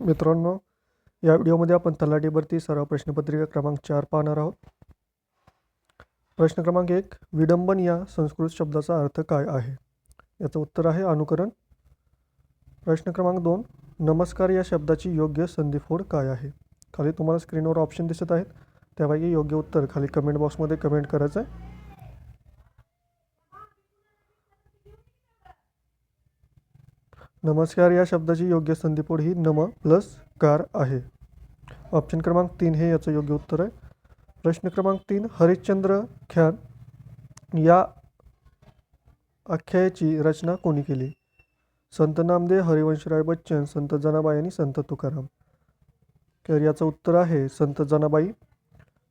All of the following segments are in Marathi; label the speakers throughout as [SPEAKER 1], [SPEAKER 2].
[SPEAKER 1] मित्रांनो या व्हिडिओमध्ये आपण तलाठी भरती सराव प्रश्नपत्रिका क्रमांक चार पाहणार आहोत. प्रश्न क्रमांक एक विडंबन या संस्कृत शब्दाचा अर्थ काय आहे? याचं उत्तर आहे अनुकरण. प्रश्न क्रमांक दोन नमस्कार या शब्दाची योग्य संधीफोड काय आहे? खाली तुम्हाला स्क्रीनवर ऑप्शन दिसत आहेत. त्यापैकी योग्य उत्तर खाली कमेंट बॉक्समध्ये कमेंट करायचं आहे नमस्कार या शब्दाची योग्य संधीपोड ही नम प्लस कार आहे. ऑप्शन क्रमांक तीन हे याचं योग्य उत्तर आहे. प्रश्न क्रमांक तीन हरिश्चंद्र ख्यान या आख्यायाची रचना कोणी केली? संत नामदेव हरिवंशराय बच्चन संत जनाबाई आणि संत तुकाराम. तर याचं उत्तर आहे संत जनाबाई.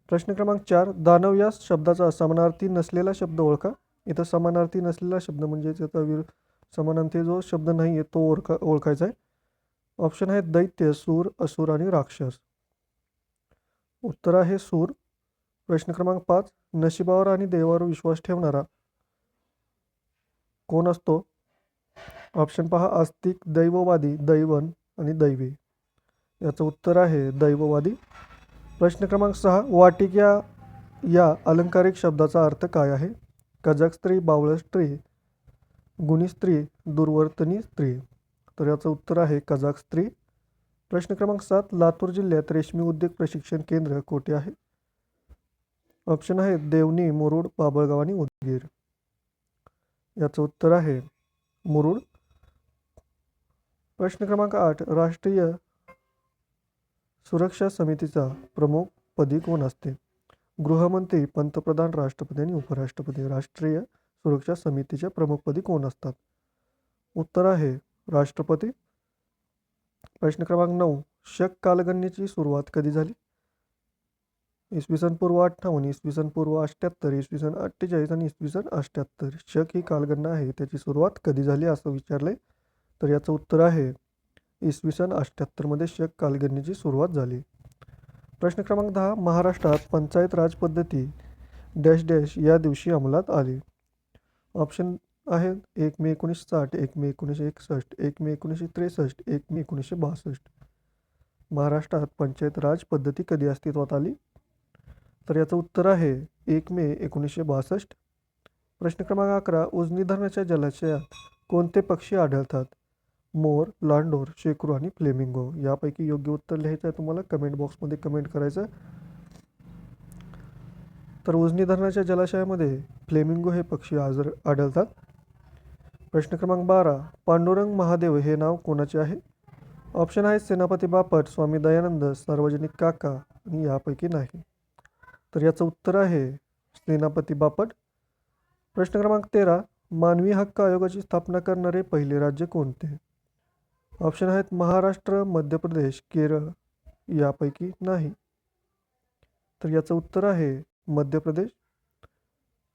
[SPEAKER 1] प्रश्न क्रमांक चार दानव या शब्दाचा समानार्थी नसलेला शब्द ओळखा. इथं समानार्थी नसलेला शब्द म्हणजे याचा विर समानार्थी जो शब्द नाही आहे तो ओळखा ओळखायचा आहे. ऑप्शन आहे दैत्य सूर असुर आणि राक्षस. उत्तर आहे सूर. प्रश्न क्रमांक पाच. नशिबावर आणि देवावर विश्वास ठेवणारा. कोण असतो? ऑप्शन पहा. आस्तिक दैववादी दैवन आणि दैवी. याचं उत्तर आहे दैववादी. प्रश्न क्रमांक सहा. वाटिक या या अलंकारिक शब्दाचा अर्थ काय आहे? कजक स्त्री बावळ स्त्री गुणी स्त्री दुर्वर्तनी स्त्री. तर याचं उत्तर आहे कजाक स्त्री. प्रश्न क्रमांक सात लातूर जिल्ह्यात रेशमी उद्योग प्रशिक्षण केंद्र कोठे आहे? ऑप्शन आहे देवणी मुरुड बाबळगाव आणि उदगीर. याचं उत्तर आहे मुरुड. प्रश्न क्रमांक आठ राष्ट्रीय सुरक्षा समितीचा प्रमुख पदी कोण असते? गृहमंत्री पंतप्रधान राष्ट्रपती आणि उपराष्ट्रपती. राष्ट्रीय सुरक्षा समितीच्या प्रमुखपदी कोण असतात? उत्तर आहे राष्ट्रपती. प्रश्न क्रमांक नऊ शक कालगणनेची सुरुवात कधी झाली? इसवी सन पूर्व अठ्ठावन्न इसवी सन पूर्व अठ्ठ्याहत्तर इसवी सन अठ्ठेचाळीस आणि इसवी सन अठ्ठ्याहत्तर शक ही कालगणना आहे त्याची सुरुवात कधी झाली असं विचारलंय? तर याचं उत्तर आहे इसवी सन अठ्ठ्याहत्तरमध्ये शक कालगणनेची सुरुवात झाली. प्रश्न क्रमांक दहा महाराष्ट्रात पंचायत राज पद्धती डॅश डॅश या दिवशी अंमलात आली. ऑप्शन आहेत. एक मे एकोणीसशे साठ एक मे एकोणीसशे एकसष्ट एक मे एकोणीसशे त्रेसष्ट एक मे एकोणीसशे बासष्ट. महाराष्ट्रात पंचायत राज पद्धती कधी अस्तित्वात आली? तर याचं उत्तर आहे एक मे एकोणीसशे बासष्ट. प्रश्न क्रमांक अकरा उजनी धरणाच्या जलाशयात कोणते पक्षी आढळतात? मोर लांडोर शेकरू आणि फ्लेमिंगो. यापैकी योग्य उत्तर लिहायचं आहे तुम्हाला. कमेंट बॉक्समध्ये कमेंट करायचं. तर उजनी धरणाच्या जलाशयामध्ये फ्लेमिंगो हे पक्षी आजर आढळतात. प्रश्न क्रमांक बारा पांडुरंग महादेव हे नाव कोणाचे आहे? ऑप्शन आहे सेनापती बापट स्वामी दयानंद सार्वजनिक काका आणि यापैकी नाही. तर याचं उत्तर आहे सेनापती बापट. प्रश्न क्रमांक तेरा मानवी हक्क आयोगाची स्थापना करणारे पहिले राज्य कोणते? ऑप्शन आहेत महाराष्ट्र मध्य प्रदेश केरळ यापैकी नाही. तर याचं उत्तर आहे मध्य प्रदेश.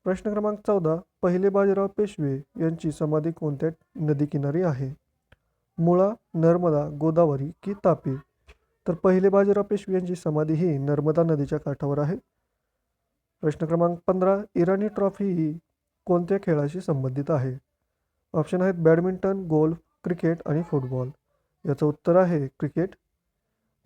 [SPEAKER 1] प्रश्न क्रमांक चौदा पहिले बाजीराव पेशवे यांची समाधी कोणत्या नदीकिनारी आहे? मुळा नर्मदा गोदावरी की तापी? तर पहिले बाजीराव पेशवे यांची समाधी ही नर्मदा नदीच्या काठावर आहे. प्रश्न क्रमांक पंधरा इराणी ट्रॉफी ही कोणत्या खेळाशी संबंधित आहे? ऑप्शन आहेत बॅडमिंटन गोल्फ क्रिकेट आणि फुटबॉल. याचं उत्तर आहे क्रिकेट.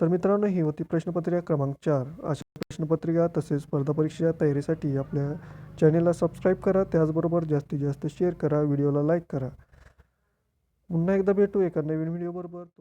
[SPEAKER 1] तर मित्रांनो ही होती प्रश्नपत्रिका क्रमांक चार. अशा प्रश्नपत्रिका तसेच स्पर्धा परीक्षा तयारीसाठी आपल्या चॅनेलला सबस्क्राईब करा. त्याचबरोबर जास्तीत जास्त शेअर करा. व्हिडिओला लाईक करा. पुन्हा एकदा भेटू एका नवीन व्हिडिओबरोबर.